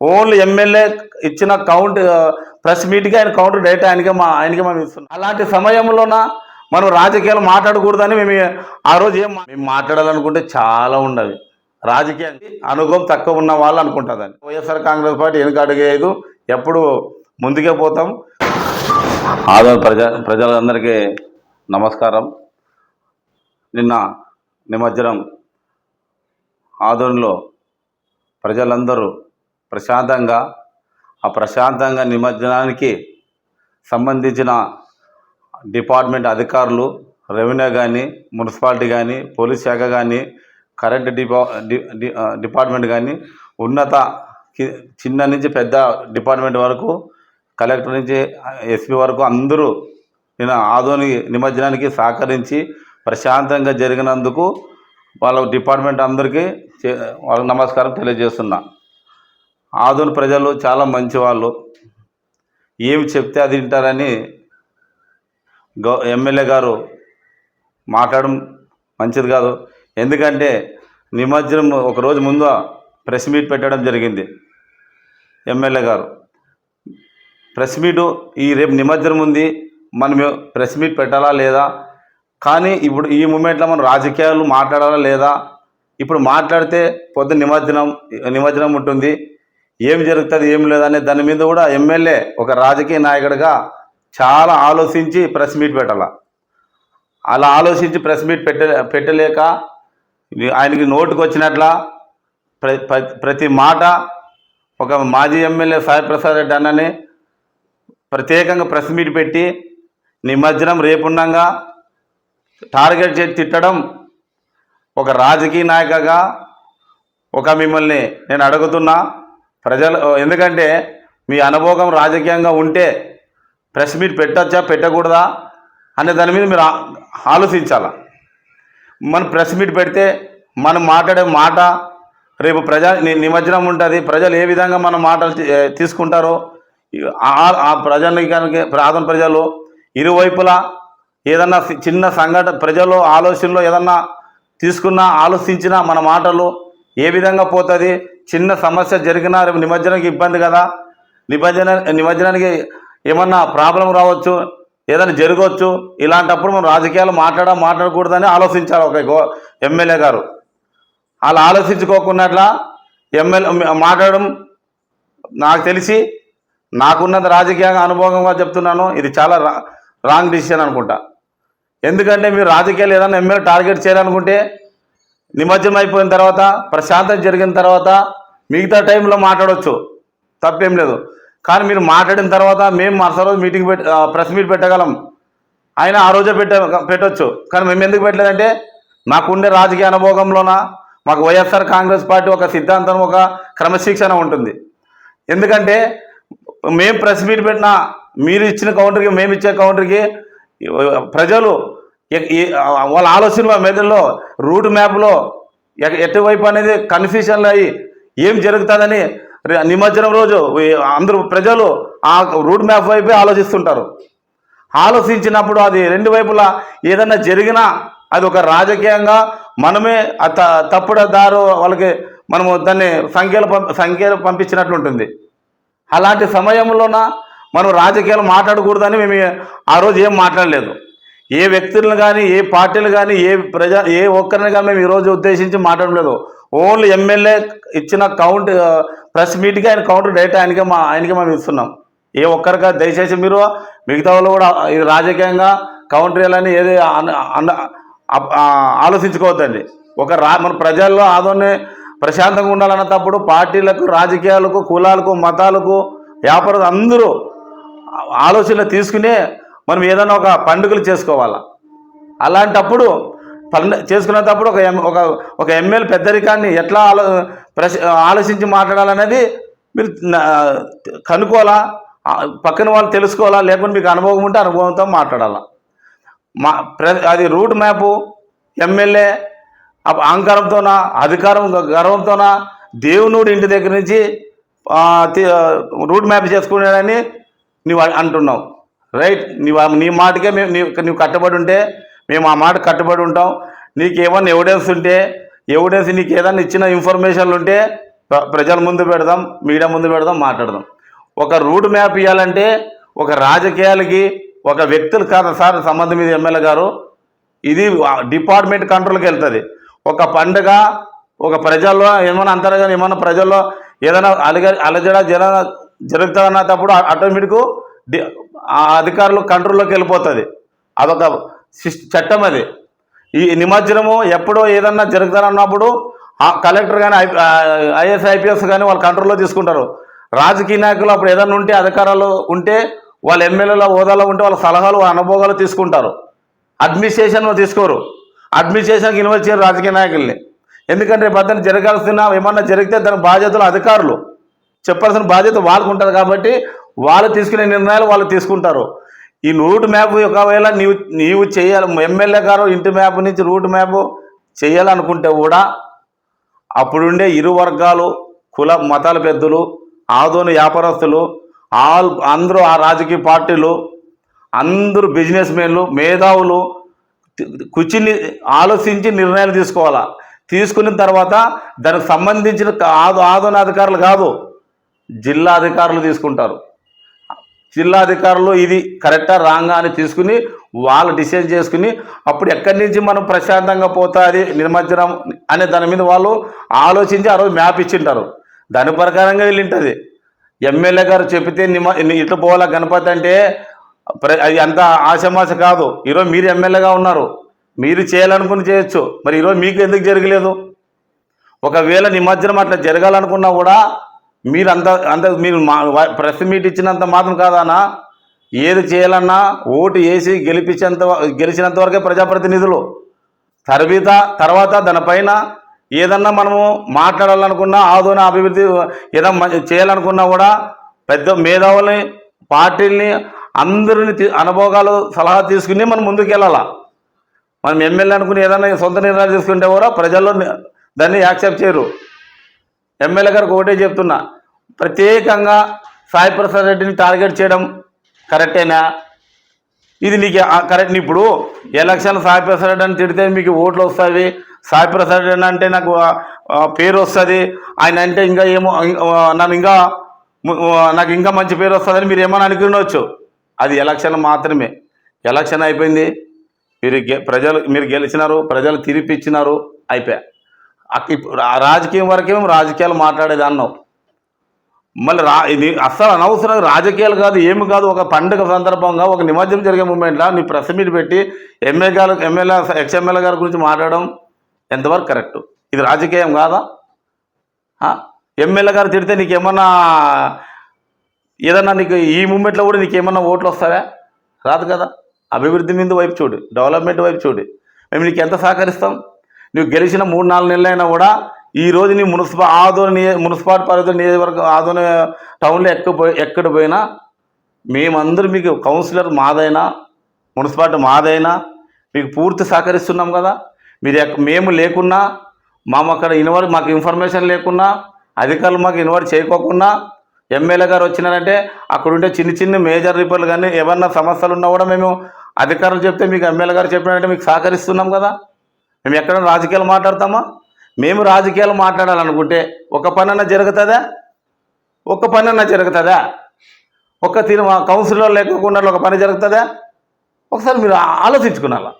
Only MLA ఇచ్చిన count press మీట్కి ఆయన కౌంటర్ డైరెక్ట్ ఆయనకే మా ఆయనకే మనం ఇస్తున్నాం. అలాంటి సమయంలోన మనం రాజకీయాలు మాట్లాడకూడదని మేము ఆ రోజు ఏం మేము మాట్లాడాలనుకుంటే చాలా ఉండదు రాజకీయానికి అనుభవం తక్కువ ఉన్న వాళ్ళు అనుకుంటుందని వైఎస్ఆర్ కాంగ్రెస్ పార్టీ వెనుక అడిగేయదు. ఎప్పుడు ముందుకే పోతాం. ఆదో ప్రజ ప్రజలందరికీ నమస్కారం. నిన్న నిమజ్జనం ఆదోన్లో ప్రజలందరూ ప్రశాంతంగా ఆ ప్రశాంతంగా నిమజ్జనానికి సంబంధించిన డిపార్ట్మెంట్ అధికారులు రెవెన్యూ కానీ మున్సిపాలిటీ కానీ పోలీస్ శాఖ కానీ కరెంట్ డిపా డి- డిపార్ట్మెంట్ కానీ ఉన్నత చిన్న నుంచి పెద్ద డిపార్ట్మెంట్ వరకు కలెక్టర్ నుంచి ఎస్పీ వరకు అందరూ నేను ఆదోని నిమజ్జనానికి సహకరించి ప్రశాంతంగా జరిగినందుకు వాళ్ళ డిపార్ట్మెంట్ అందరికీ చే- వాళ్ళకి నమస్కారం తెలియజేస్తున్నా. ఆదోని ప్రజలు చాలా మంచి వాళ్ళు ఏమి చెప్తే అది వింటారని గౌ ఎమ్మెల్యే గారు మాట్లాడడం మంచిది కాదు. ఎందుకంటే నిమజ్జనం ఒకరోజు ముందు ప్రెస్ మీట్ పెట్టడం జరిగింది ఎమ్మెల్యే గారు. ప్రెస్ మీటు ఈ రేపు నిమజ్జనం ఉంది మనం ప్రెస్ మీట్ పెట్టాలా లేదా? కానీ ఇప్పుడు ఈ మూమెంట్లో మనం రాజకీయాలు మాట్లాడాలా లేదా? ఇప్పుడు మాట్లాడితే పొద్దున్న నిమజ్జనం నిమజ్జనం ఉంటుంది. ఏం జరుగుతుంది ఏం లేదనే దాని మీద కూడా ఎమ్మెల్యే ఒక రాజకీయ నాయకుడిగా చాలా ఆలోచించి ప్రెస్ మీట్ పెట్టాల. అలా ఆలోచించి ప్రెస్ మీట్ పెట్ట పెట్టలేక ఆయనకి నోటుకు వచ్చినట్ల ప్ర ప్ర- ప్రతి మాట ఒక మాజీ ఎమ్మెల్యే సాయి ప్రసాద్ రెడ్డి అన్నని ప్రత్యేకంగా ప్రెస్ మీట్ పెట్టి నిమజ్జనం రేపుండంగా టార్గెట్ చేసి తిట్టడం ఒక రాజకీయ నాయకగా ఒక మిమ్మల్ని నేను అడుగుతున్నా. ప్రజలు ఎందుకంటే మీ అనుభవం రాజకీయంగా ఉంటే ప్రెస్ మీట్ పెట్టచ్చా పెట్టకూడదా అనే దాని మీద మీరు ఆ- ఆలోచించాలా? మనం ప్రెస్ మీట్ పెడితే మనం మాట్లాడే మాట రేపు ప్రజా నిమజ్జనం ఉంటుంది ప్రజలు ఏ విధంగా మన మాటలు తీసుకుంటారో ఆ- ఆ ప్రజానికానికి ప్రాంతం ప్రజలు ఇరువైపులా ఏదన్నా సి- చిన్న సంఘటన ప్రజలు ఆలోచనలో ఏదన్నా తీసుకున్నా ఆలోచించినా మన మాటలు ఏ విధంగా పోతుంది చిన్న సమస్య జరిగినా రేపు నిమజ్జనానికి ఇబ్బంది కదా. నిమజ్జన నిమజ్జనానికి ఏమన్నా ప్రాబ్లం రావచ్చు ఏదైనా జరగవచ్చు ఇలాంటప్పుడు మనం రాజకీయాలు మాట్లాడ మాట్లాడకూడదని ఆలోచించాలి ఒక ఎమ్మెల్యే గారు. అలా ఆలోచించుకోకున్నట్ల ఎమ్మెల్యే మాట్లాడడం నాకు తెలిసి నాకున్నది రాజకీయ అనుభవంగా చెప్తున్నాను. ఇది చాలా రా రాంగ్ డిసిషన్ అనుకుంటా. ఎందుకంటే మీరు రాజకీయాలు ఏదైనా ఎమ్మెల్యే టార్గెట్ చేయాలనుకుంటే నిమజ్జనం అయిపోయిన తర్వాత ప్రశాంతం జరిగిన తర్వాత మిగతా టైంలో మాట్లాడవచ్చు తప్పేం లేదు. కానీ మీరు మాట్లాడిన తర్వాత మేము మరుసటి రోజు మీటింగ్ పెట్ ప్రెస్ మీట్ పెట్టగలం. ఆయన ఆ రోజే పెట్ట పెట్టవచ్చు కానీ మేము ఎందుకు పెట్టలేదంటే మాకుండే రాజకీయ అనుభవంలోన మాకు వైఎస్ఆర్ కాంగ్రెస్ పార్టీ ఒక సిద్ధాంతం ఒక క్రమశిక్షణ ఉంటుంది. ఎందుకంటే మేము ప్రెస్ మీట్ పెట్టినా మీరు ఇచ్చిన కౌంటర్కి మేము ఇచ్చే కౌంటర్కి ప్రజలు వాళ్ళ ఆలోచన మెదడులో రూట్ మ్యాప్లో ఎ- ఎటువైపు అనేది కన్ఫ్యూషన్లు అయ్యి ఏం జరుగుతుందని నిమజ్జనం రోజు అందరూ ప్రజలు ఆ రూట్ మ్యాప్ వైపే ఆలోచిస్తుంటారు. ఆలోచించినప్పుడు అది రెండు వైపులా ఏదైనా జరిగినా అది ఒక రాజకీయంగా మనమే ఆ త- తప్పుడు దారు వాళ్ళకి మనము దాన్ని సంఖ్యలు పంప సంఖ్యలు పంపించినట్లు ఉంటుంది. అలాంటి సమయంలోన మనం రాజకీయాలు మాట్లాడకూడదని మేము ఆ రోజు ఏం మాట్లాడలేదు. ఏ వ్యక్తులను కానీ ఏ పార్టీలు కానీ ఏ ప్రజా ఏ ఒక్కరిని కానీ మేము ఈరోజు ఉద్దేశించి మాట్లాడలేదు ఓన్లీ ఎమ్మెల్యే ఇచ్చిన కౌంట్ ప్రెస్ మీట్కి ఆయన కౌంటర్ డైరెక్ట్ ఆయనకే మా ఆయనకే మేము ఇస్తున్నాం. ఏ ఒక్కరిగా దయచేసి మీరు మిగతా వాళ్ళు కూడా ఇది రాజకీయంగా కౌంటర్ చేయాలని ఏది ఆలోచించుకోవద్దండి. ఒక రా మన ప్రజల్లో ఆదోని ప్రశాంతంగా ఉండాలన్నప్పుడు పార్టీలకు రాజకీయాలకు కులాలకు మతాలకు వ్యాపారులు అందరూ ఆలోచనలు తీసుకునే మనం ఏదైనా ఒక పండుగలు చేసుకోవాలా? అలాంటప్పుడు పండ చేసుకునేటప్పుడు ఒక ఎం- ఒక ఒక ఎమ్మెల్యే పెద్దరికాన్ని ఎట్లా ఆలో ప్రశ ఆలోచించి మాట్లాడాలనేది మీరు కనుక్కోవాలా? పక్కన వాళ్ళు తెలుసుకోవాలా? లేకుంటే మీకు అనుభవం ఉంటే అనుభవంతో మాట్లాడాలా? మా ప్ర అది రూట్ మ్యాపు ఎమ్మెల్యే అహంకారంతోనా అధికారం గర్వంతోనా దేవునుడు ఇంటి దగ్గర నుంచి రూట్ మ్యాప్ చేసుకున్నాడని నువ్వు అంటున్నావు. రైట్ నీవు నీ మాటకే మేము నువ్వు కట్టుబడి ఉంటే మేము ఆ మాట కట్టుబడి ఉంటాం. నీకు ఏమన్నా ఎవిడెన్స్ ఉంటే ఎవిడెన్స్ నీకు ఏదైనా ఇచ్చిన ఇన్ఫర్మేషన్లు ఉంటే ప్ర- ప్రజల ముందు పెడదాం మీడియా ముందు పెడదాం మాట్లాడదాం. ఒక రూట్ మ్యాప్ ఇవ్వాలంటే ఒక రాజకీయాలకి ఒక వ్యక్తులు కాదు సార్ సంబంధం మీద ఎమ్మెల్యే గారు ఇది డిపార్ట్మెంట్ కంట్రోల్కి వెళ్తుంది. ఒక పండుగ ఒక ప్రజల్లో ఏమైనా అంటారు ఏమైనా ప్రజల్లో ఏదైనా అలగ అలజడ జర జరుగుతుందన్నప్పుడు ఆటోమేటిక్ ఆ అధికారులు కంట్రోల్లోకి వెళ్ళిపోతుంది. అదొక చట్టం అది. ఈ నిమజ్జనము ఎప్పుడో ఏదన్నా జరుగుతారన్నప్పుడు ఆ కలెక్టర్ కానీ ఐఎస్ ఐపీఎస్ కానీ వాళ్ళు కంట్రోల్లో తీసుకుంటారు. రాజకీయ నాయకులు అప్పుడు ఏదన్నా ఉంటే అధికారాలు ఉంటే వాళ్ళ ఎమ్మెల్యేల హోదాలో ఉంటే వాళ్ళ సలహాలు అనుభవాలు తీసుకుంటారు. అడ్మినిస్ట్రేషన్ తీసుకోరు. అడ్మినిస్ట్రేషన్కి ఇన్వెస్ట్ చేయరు రాజకీయ నాయకుల్ని. ఎందుకంటే రేపు జరగాల్సిన ఏమన్నా జరిగితే దాని బాధ్యతలు అధికారులు. చెప్పాల్సిన బాధ్యత వాళ్ళకు ఉంటుంది కాబట్టి వాళ్ళు తీసుకునే నిర్ణయాలు వాళ్ళు తీసుకుంటారు. ఈ రూట్ మ్యాప్ ఒకవేళ నీవు నీవు చేయాలి ఎమ్మెల్యే గారు ఇంటి మ్యాప్ నుంచి రూట్ మ్యాప్ చేయాలనుకుంటే కూడా అప్పుడుండే ఇరు వర్గాలు కుల మతాల పెద్దలు ఆదోని వ్యాపారస్తులు ఆల్ అందరూ ఆ రాజకీయ పార్టీలు అందరూ బిజినెస్ మెన్లు మేధావులు కూర్చుని ఆలోచించి నిర్ణయాలు తీసుకోవాలా? తీసుకున్న తర్వాత దానికి సంబంధించిన ఆదు ఆదో ఆదోని అధికారులు కాదు జిల్లా అధికారులు తీసుకుంటారు. జిల్లా అధికారులు ఇది కరెక్టా రాంగా అని తీసుకుని వాళ్ళు డిసైడ్ చేసుకుని అప్పుడు ఎక్కడి నుంచి మనం ప్రశాంతంగా పోతుంది నిమజ్జనం అనే దాని మీద వాళ్ళు ఆలోచించి ఆ రోజు మ్యాప్ ఇచ్చింటారు. దాని ప్రకారంగా వెళ్ళింటుంది. ఎమ్మెల్యే గారు చెప్తే నిమ ఇట్లా పోవాలా గణపతి అంటే ప్ర- అది అంత ఆశమాశ కాదు. ఈరోజు మీరు ఎమ్మెల్యేగా ఉన్నారు. మీరు చేయాలనుకుని చేయొచ్చు. మరి ఈరోజు మీకు ఎందుకు జరగలేదు? ఒకవేళ నిమజ్జనం అట్లా జరగాలనుకున్నా కూడా మీరు అంత అంత మీరు మా ప్రెస్ మీట్ ఇచ్చినంత మాత్రం కాదన్నా. ఏది చేయాలన్నా ఓటు వేసి గెలిపించేంత గెలిచినంత వరకే ప్రజాప్రతినిధులు. తర్వాత తర్వాత దానిపైన ఏదన్నా మనము మాట్లాడాలనుకున్నా ఆదోని అభివృద్ధి ఏదైనా చేయాలనుకున్నా కూడా పెద్ద మేధావుల్ని పార్టీల్ని అందరిని అనుభోగాలు అనుభవాలు సలహా తీసుకుని మనం ముందుకు వెళ్ళాలా మనం ఎమ్మెల్యే అనుకుని ఏదైనా సొంత నిర్ణయాలు తీసుకుంటే కూడా ప్రజల్లో దాన్ని యాక్సెప్ట్ చేయరు. ఎమ్మెల్యే గారికి ఒకటే చెప్తున్నా. ప్రత్యేకంగా సాయి ప్రసాద్ రెడ్డిని టార్గెట్ చేయడం కరెక్టేనా? ఇది నీకు కరెక్ట్. ఇప్పుడు ఎలక్షన్ సాయి ప్రసాద్ రెడ్డి అని తిడితే మీకు ఓట్లు వస్తాయి. సాయి ప్రసాద్ రెడ్డి అంటే నాకు పేరు వస్తుంది. ఆయన అంటే ఇంకా ఏమో నన్ను ఇంకా నాకు ఇంకా మంచి పేరు వస్తుందని మీరు ఏమైనా అనుకునవచ్చు అది ఎలక్షన్ మాత్రమే. ఎలక్షన్ అయిపోయింది. మీరు గె- ప్రజలు మీరు గెలిచినారు ప్రజలు తీర్పు ఇచ్చినారు అయిపోయా రాజకీయం వరకేమో రాజకీయాలు మాట్లాడేది అన్నావు మళ్ళీ రా ఇది అస్సలు అనవసరం రాజకీయాలు కాదు ఏమి కాదు ఒక పండుగ సందర్భంగా ఒక నిమజ్జనం జరిగే మూమెంట్లో నీ ప్రెస్ మీట్ పెట్టి ఎమ్మెల్యే గారు ఎమ్మెల్యే ఎక్స్ఎమ్మెల్యే గారి గురించి మాట్లాడడం ఎంతవరకు కరెక్ట్? ఇది రాజకీయం కాదా? ఎమ్మెల్యే గారు తిడితే నీకేమన్నా ఏదన్నా నీకు ఈ మూమెంట్లో కూడా నీకేమన్నా ఓట్లు వస్తావా రాదు కదా. అభివృద్ధి మీద వైపు చూడు డెవలప్మెంట్ వైపు చూడు. మేము నీకు ఎంత సహకరిస్తాం? నువ్వు గెలిచిన మూడు నాలుగు నెలలు అయినా కూడా ఈ రోజు నీ మున్సిపా ఆదోని నియ మున్సిపాలిటీ పరిధిలో నియోజకవర్గం ఆదోని టౌన్లో ఎక్కడ పోయి ఎక్కడ పోయినా మేమందరూ మీకు కౌన్సిలర్ మాదైనా మున్సిపాలిటీ మాదైనా మీకు పూర్తి సహకరిస్తున్నాం కదా. మీరు ఎక్క మేము లేకున్నా మాము అక్కడ ఇన్వర్ మాకు ఇన్ఫర్మేషన్ లేకున్నా అధికారులు మాకు ఇన్వాల్వ్ చేయకోకుండా ఎమ్మెల్యే గారు వచ్చినారంటే అక్కడ ఉండే చిన్న చిన్న మేజర్ రిపేర్లు కానీ ఏమన్నా సమస్యలు ఉన్నా కూడా మేము అధికారులు చెప్తే మీకు ఎమ్మెల్యే గారు చెప్పినారంటే మీకు సహకరిస్తున్నాం కదా. మేము ఎక్కడ రాజకీయాలు మాట్లాడతామా? మేము రాజకీయాలు మాట్లాడాలనుకుంటే ఒక పనన్నా జరుగుతుందా? ఒక పనన్నా జరుగుతుందా? ఒక తీరు కౌన్సిలర్ లేకుండా ఒక పని జరుగుతుందా? ఒకసారి మీరు ఆలోచించుకున్నారా?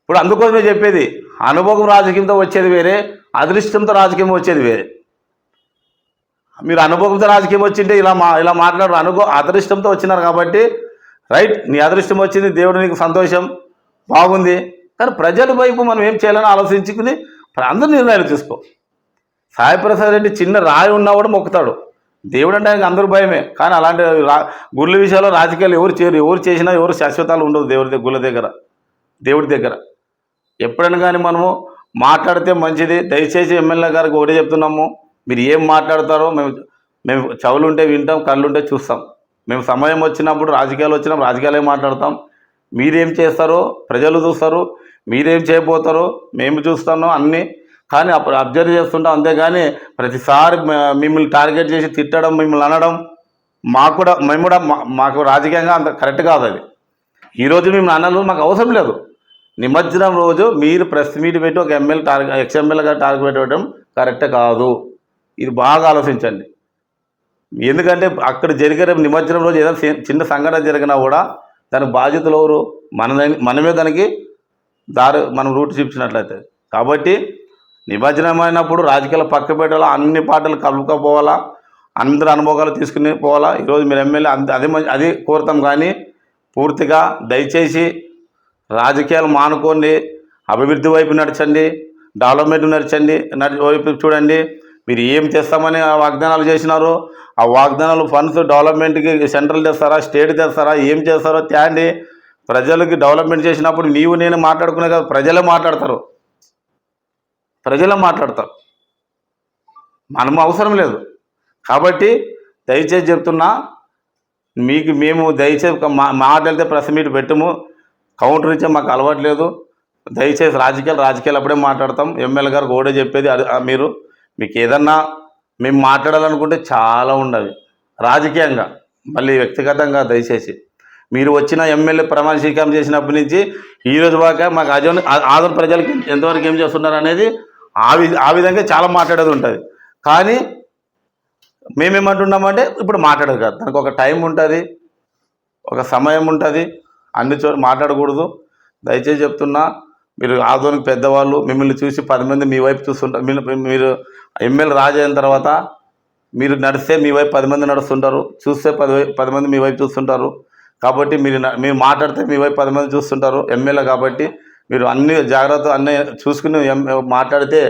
ఇప్పుడు అందుకోసమే చెప్పేది అనుభవం రాజకీయంతో వచ్చేది వేరే అదృష్టంతో రాజకీయం వచ్చేది వేరే. మీరు అనుభవంతో రాజకీయం వచ్చింటే ఇలా మా ఇలా మాట్లాడరు. అనుభవ అదృష్టంతో వచ్చినారు కాబట్టి రైట్ నీ అదృష్టం వచ్చింది దేవుడు నీకు సంతోషం బాగుంది. కానీ ప్రజల వైపు మనం ఏం చేయాలని ఆలోచించుకుని అందరూ నిర్ణయాలు తీసుకో. సాయిప్రసాద్ రెడ్డి చిన్న రాయి ఉన్నా కూడా మొక్కుతాడు. దేవుడు అంటే ఆయనకు అందరూ భయమే. కానీ అలాంటి రా గుళ్ళ విషయాల్లో రాజకీయాలు ఎవరు చేయరు. ఎవరు చేసినా ఎవరు శాశ్వతాలు ఉండవు దేవుడి దగ్గర గుళ్ళ దగ్గర. దేవుడి దగ్గర. ఎప్పుడైనా కానీ మనము మాట్లాడితే మంచిది. దయచేసి ఎమ్మెల్యే గారికి ఒకటే చెప్తున్నాము. మీరు ఏం మాట్లాడతారో మేము మేము చెవులుంటే వింటాం కళ్ళుంటే చూస్తాం. మేము సమయం వచ్చినప్పుడు రాజకీయాలు వచ్చినప్పుడు రాజకీయాలే మాట్లాడతాం. మీరేం చేస్తారో ప్రజలు చూస్తారు. మీరేం చేయబోతారో మేము చూస్తాను అన్నీ. కానీ అప్పుడు అబ్జర్వ్ చేస్తుంటాం అంతేగాని ప్రతిసారి మిమ్మల్ని టార్గెట్ చేసి తిట్టడం మిమ్మల్ని అనడం మాకు కూడా మేము కూడా మా- మాకు రాజకీయంగా అంత కరెక్ట్ కాదు అది. ఈరోజు మేము అన్నలు మాకు అవసరం లేదు. నిమజ్జనం రోజు మీరు ప్రెస్ మీట్ పెట్టి ఒక MLA target ex MLA target పెట్టడం కరెక్ట్ కాదు. ఇది బాగా ఆలోచించండి. ఎందుకంటే అక్కడ జరిగే రేపు నిమజ్జనం రోజు ఏదైనా చిన్న సంఘటన జరిగినా కూడా దానికి బాధ్యతలు ఎవరు? మన మనమే దానికి దారి మనం రూట్ చూపించినట్లయితే. కాబట్టి నిమజ్జనమైనప్పుడు అయినప్పుడు రాజకీయాలు పక్క పెట్టాలా అన్ని పార్టీలు కలుపుకపోవాలా అందరి అనుభవాలు తీసుకుని పోవాలా. ఈరోజు మీరు ఎమ్మెల్యే అంత- అది అది కోరుతాం కానీ పూర్తిగా దయచేసి రాజకీయాలు మానుకోండి అభివృద్ధి వైపు నడచండి డెవలప్మెంట్ నడచండి నడి వైపు చూడండి. మీరు ఏం చేస్తామని ఆ వాగ్దానాలు చేసినారు ఆ వాగ్దానాలు ఫండ్స్ డెవలప్మెంట్కి సెంట్రల్ తెస్తారా స్టేట్ తెస్తారా ఏం చేస్తారో తేండి. ప్రజలకి డెవలప్మెంట్ చేసినప్పుడు నీవు నేను మాట్లాడుకునే కదా ప్రజలే మాట్లాడతారు. ప్రజలే మాట్లాడతారు. మనము అవసరం లేదు. కాబట్టి దయచేసి చెప్తున్నా మీకు మేము దయచేసి ఒక మా మాట్లాడితే ప్రెస్ మీట్ పెట్టము. కౌంటర్ ఇచ్చే మాకు అలవాటు లేదు. దయచేసి రాజకీయాలు రాజకీయాలు అప్పుడే మాట్లాడతాం. ఎమ్మెల్యే గారు కూడా చెప్పేది అది మీరు మీకు ఏదన్నా మేము మాట్లాడాలనుకుంటే చాలా ఉండదు రాజకీయంగా మళ్ళీ వ్యక్తిగతంగా దయచేసి. మీరు వచ్చిన ఎమ్మెల్యే ప్రమాణ స్వీకారం చేసినప్పటి నుంచి ఈ రోజు దాకా మాకు అజోన్ ఆదోన్ ప్రజలకి ఎంతవరకు ఏం చేస్తున్నారు అనేది ఆ ఆ విధంగా చాలా మాట్లాడేది ఉంటుంది. కానీ మేమేమంటున్నామంటే ఇప్పుడు మాట్లాడదు కాదు. దానికి ఒక టైం ఉంటుంది ఒక సమయం ఉంటుంది. అన్ని చోట్ల మాట్లాడకూడదు. దయచేసి చెప్తున్నా మీరు ఆధునిక పెద్దవాళ్ళు మిమ్మల్ని చూసి పది మంది మీ వైపు చూస్తుంటారు మీరు మీరు ఎమ్మెల్యే రాజు అయిన తర్వాత మీరు నడిస్తే మీ వైపు పది మంది నడుస్తుంటారు చూస్తే పది పది మంది మీ వైపు చూస్తుంటారు. కాబట్టి మీరు మీరు మాట్లాడితే మీ వైపు పది మంది చూస్తుంటారు ఎమ్మెల్యే కాబట్టి మీరు అన్ని జాగ్రత్త అన్నీ చూసుకుని మాట్లాడితే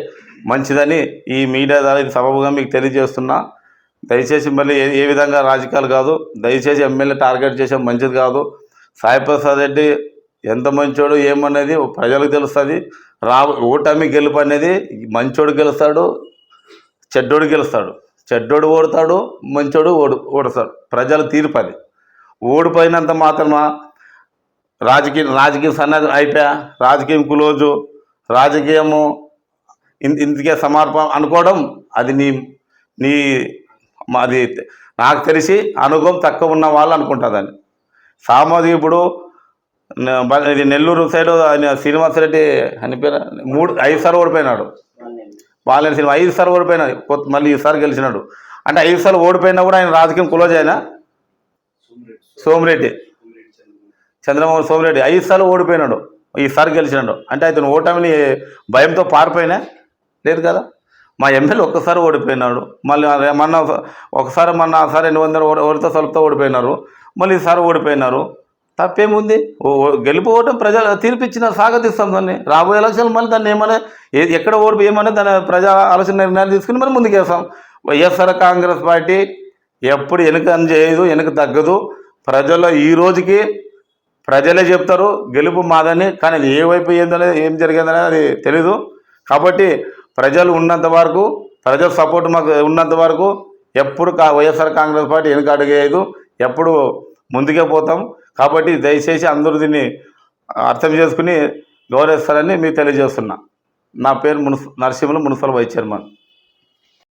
మంచిదని ఈ మీడియా ద్వారా ఇది సబబుగా మీకు తెలియజేస్తున్నా. దయచేసి మళ్ళీ ఏ ఏ విధంగా రాజకీయాలు కాదు దయచేసి ఎమ్మెల్యే టార్గెట్ చేసే మంచిది కాదు. సాయిప్రసాద్ రెడ్డి ఎంత మంచోడు ఏమనేది ప్రజలకు తెలుస్తుంది. రా ఓటమి గెలుపు అనేది మంచోడు గెలుస్తాడు చెడ్డోడు గెలుస్తాడు. చెడ్డోడు ఓడతాడు మంచోడు ఓడు ఓడతాడు. ప్రజల తీర్పు అది. ఓడిపోయినంత మాత్రమా? రాజకీయ రాజకీయ సన్నది అయిపోయా? రాజకీయం క్లోజు రాజకీయము ఇన్- సమర్పణ అనుకోవడం అది నీ నీ మాది నాకు తెలిసి అనుభవం తక్కువ ఉన్న వాళ్ళు అనుకుంటుందని సామాజిక ఇప్పుడు ఇది నెల్లూరు సైడ్ ఆయన శ్రీనివాసరెడ్డి అని పేరు మూడు ఐదు సార్లు ఓడిపోయినాడు. వాళ్ళని సినిమా ఐదు సార్లు ఓడిపోయినాడు. కొత్త మళ్ళీ ఈసారి గెలిచినాడు. అంటే ఐదు సార్లు ఓడిపోయినా కూడా ఆయన రాజకీయం క్లోజ్ అయినా సోమిరెడ్డి. చంద్రబాబు సోమిరెడ్డి. ఐదు సార్లు ఓడిపోయినాడు. ఈసారి గెలిచినాడు. అంటే అతను ఓటమిని భయంతో పారిపోయినా లేదు కదా? మా ఎమ్మెల్యే ఒక్కసారి ఓడిపోయినాడు. మళ్ళీ మొన్న ఒకసారి మొన్న సారి ఎన్ని వందల ఓడితో స్వల్పతో ఓడిపోయినారు. మళ్ళీ ఈసారి ఓడిపోయినారు. తప్పేముంది? ఓ- గెలుపు ఓటం ప్రజలు తీర్పిచ్చిన స్వాగతిస్తాం దాన్ని. రాబోయే ఎలక్షన్లు మళ్ళీ దాన్ని ఏమైనా ఎక్కడ ఓడిపో ఏమైనా దాని ప్రజా ఆలోచన నిర్ణయాలు తీసుకుని మరి ముందుకేస్తాం. వైఎస్ఆర్ కాంగ్రెస్ పార్టీ ఎప్పుడు వెనుక అని చేయదు వెనుక తగ్గదు. ప్రజల్లో ఈ రోజుకి ప్రజలే చెప్తారు గెలుపు మాదని కానీ అది ఏ వైపు ఏందనేది ఏం జరిగిందనేది అది తెలీదు. కాబట్టి ప్రజలు ఉన్నంత వరకు ప్రజల సపోర్ట్ మాకు ఉన్నంత వరకు ఎప్పుడు కా వైఎస్ఆర్ కాంగ్రెస్ పార్టీ వెనుక అడిగేయదు ఎప్పుడు ముందుకే పోతాం. కాబట్టి దయచేసి అందరూ దీన్ని అర్థం చేసుకుని గౌరవిస్తారని మీకు తెలియజేస్తున్నా. నా పేరు Munsi Narasimhulu municipal vice chairman.